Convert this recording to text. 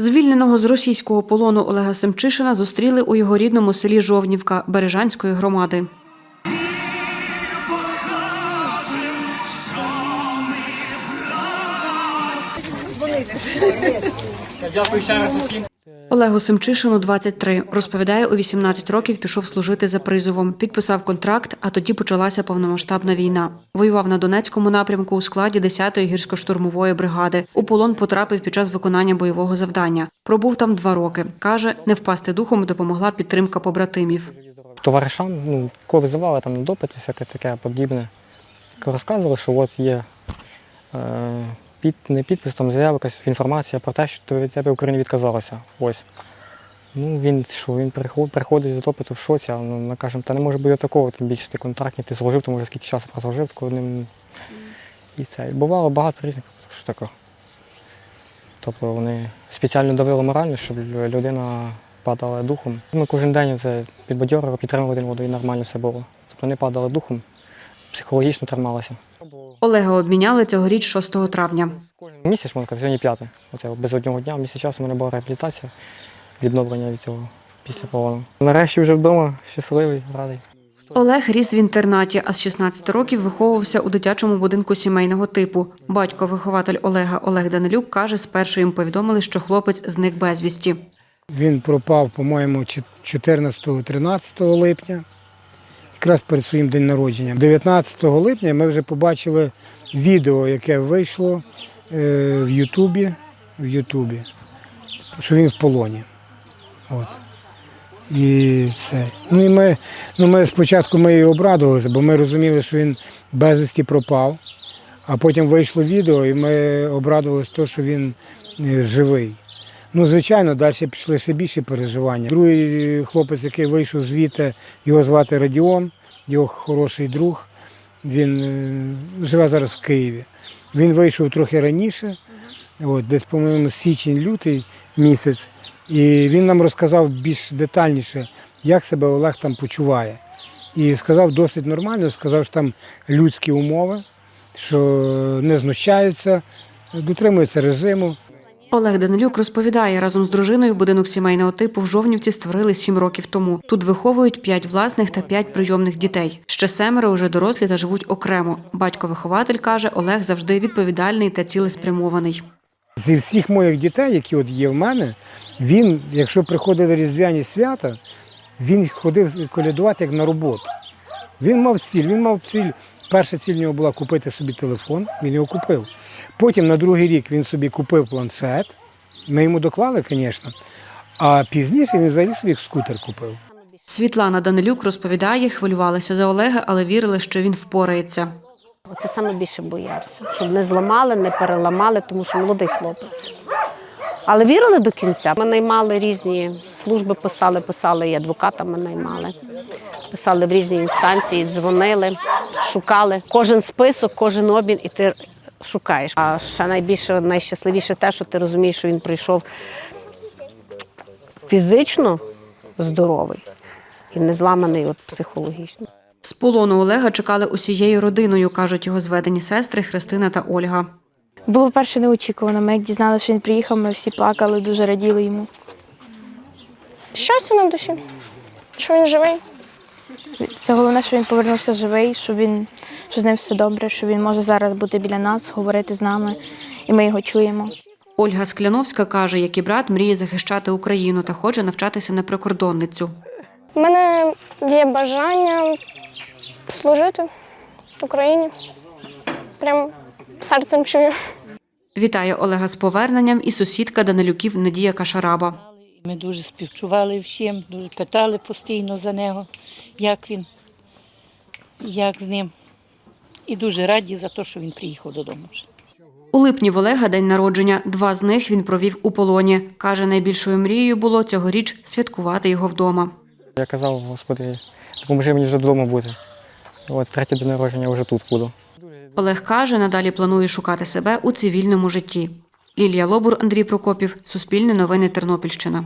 Звільненого з російського полону Олега Семчишина зустріли у його рідному селі Жовнівка Бережанської громади. Дякую ще раз усім. Олегу Семчишину 23. Розповідає, у 18 років пішов служити за призовом. Підписав контракт, а тоді почалася повномасштабна війна. Воював на Донецькому напрямку у складі 10-ї гірсько-штурмової бригади. У полон потрапив під час виконання бойового завдання. Пробув там два роки. Каже, не впасти духом допомогла підтримка побратимів. Товаришам, ну, кого визивали там допити, всяке таке подібне. Розказували, що от є е, під, не там заява, якась інформація про те, що від тебе Україна відказалася. Ось. Ну, він що, він приходить, з допиту в шоці, а ну, ми кажемо, та не може бути такого, тим більше ти контрактний, ти служив, то може скільки часу прослужив, коли ним. І це. І бувало багато різних що такого. Тобто вони спеціально давили морально, щоб людина падала духом. Ми кожен день це підбадьорили, підтримували один воду і нормально все було. Тобто вони падали духом, психологічно трималися. Олега обміняли цьогоріч 6 травня. Місяць, можна сказати, сьогодні п'ятий. Оце без одного дня, місяць часу в мене була реабілітація, відновлення від цього після полону. Нарешті вже вдома, щасливий, радий. Олег ріс в інтернаті, а з 16 років виховувався у дитячому будинку сімейного типу. Батько-вихователь Олега Олег Данилюк каже, спершу їм повідомили, що хлопець зник безвісті. Він пропав, по-моєму, 14-13 липня, якраз перед своїм день народження. 19 липня ми вже побачили відео, яке вийшло е, в Ютубі, в Ютубі, що він в полоні. От. І це. Ну і ми, ну ми спочатку ми і обрадувалися, бо ми розуміли, що він безвісті пропав, а потім вийшло відео, і ми обрадувалися, що він е, живий. Ну, звичайно, далі пішли ще більші переживання. Другий хлопець, який вийшов звідти, його звати Радіон, його хороший друг. Він е, живе зараз в Києві. Він вийшов трохи раніше, от, десь, по-моєму, січень-лютий місяць. І він нам розказав більш детальніше, як себе Олег там почуває. І сказав досить нормально, сказав, що там людські умови, що не знущаються, дотримуються режиму. Олег Данилюк розповідає, разом з дружиною будинок сімейного типу в Жовнівці створили сім років тому. Тут виховують п'ять власних та п'ять прийомних дітей. Ще семеро вже дорослі та живуть окремо. Батько-вихователь каже, Олег завжди відповідальний та цілеспрямований. Зі всіх моїх дітей, які от є в мене, він, якщо приходили різдвяні свята, він ходив колядувати як на роботу. Він мав ціль, він мав ціль. Перша ціль в нього була купити собі телефон, він його купив. Потім на другий рік він собі купив планшет. Ми йому доклали, звісно. А пізніше він взагалі собі скутер купив. Світлана Данилюк розповідає, хвилювалися за Олега, але вірили, що він впорається. Оце саме більше боявся, щоб не зламали, не переламали, тому що молодий хлопець. Але вірили до кінця. Ми наймали різні служби, писали, писали, і адвокатами наймали. Писали в різні інстанції, дзвонили, шукали. Кожен список, кожен обмін, і ти шукаєш. А ще найбільше, найщасливіше те, що ти розумієш, що він прийшов фізично здоровий і не зламаний от психологічно. З полону Олега чекали усією родиною, кажуть його зведені сестри Христина та Ольга. Було перше неочікувано. Ми як дізналися, що він приїхав, ми всі плакали, дуже раділи йому. Щастя на душі, що він живий. Це головне, що він повернувся живий, що він що з ним все добре, що він може зараз бути біля нас, говорити з нами, і ми його чуємо. Ольга Скляновська каже, як і брат мріє захищати Україну та хоче навчатися на прикордонницю. У мене є бажання служити в Україні. Прям серцем чую. Вітає Олега з поверненням і сусідка Данилюків Надія Кашараба. Ми дуже співчували всім, дуже питали постійно за нього, як він, як з ним. І дуже раді за те, що він приїхав додому. У липні в Олега день народження. Два з них він провів у полоні. Каже, найбільшою мрією було цьогоріч святкувати його вдома. Я казав, Господи, допоможи мені вже вдома бути. От третє день народження вже тут буду. Олег каже, надалі планує шукати себе у цивільному житті. Лілія Лобур, Андрій Прокопів, Суспільне новини Тернопільщина.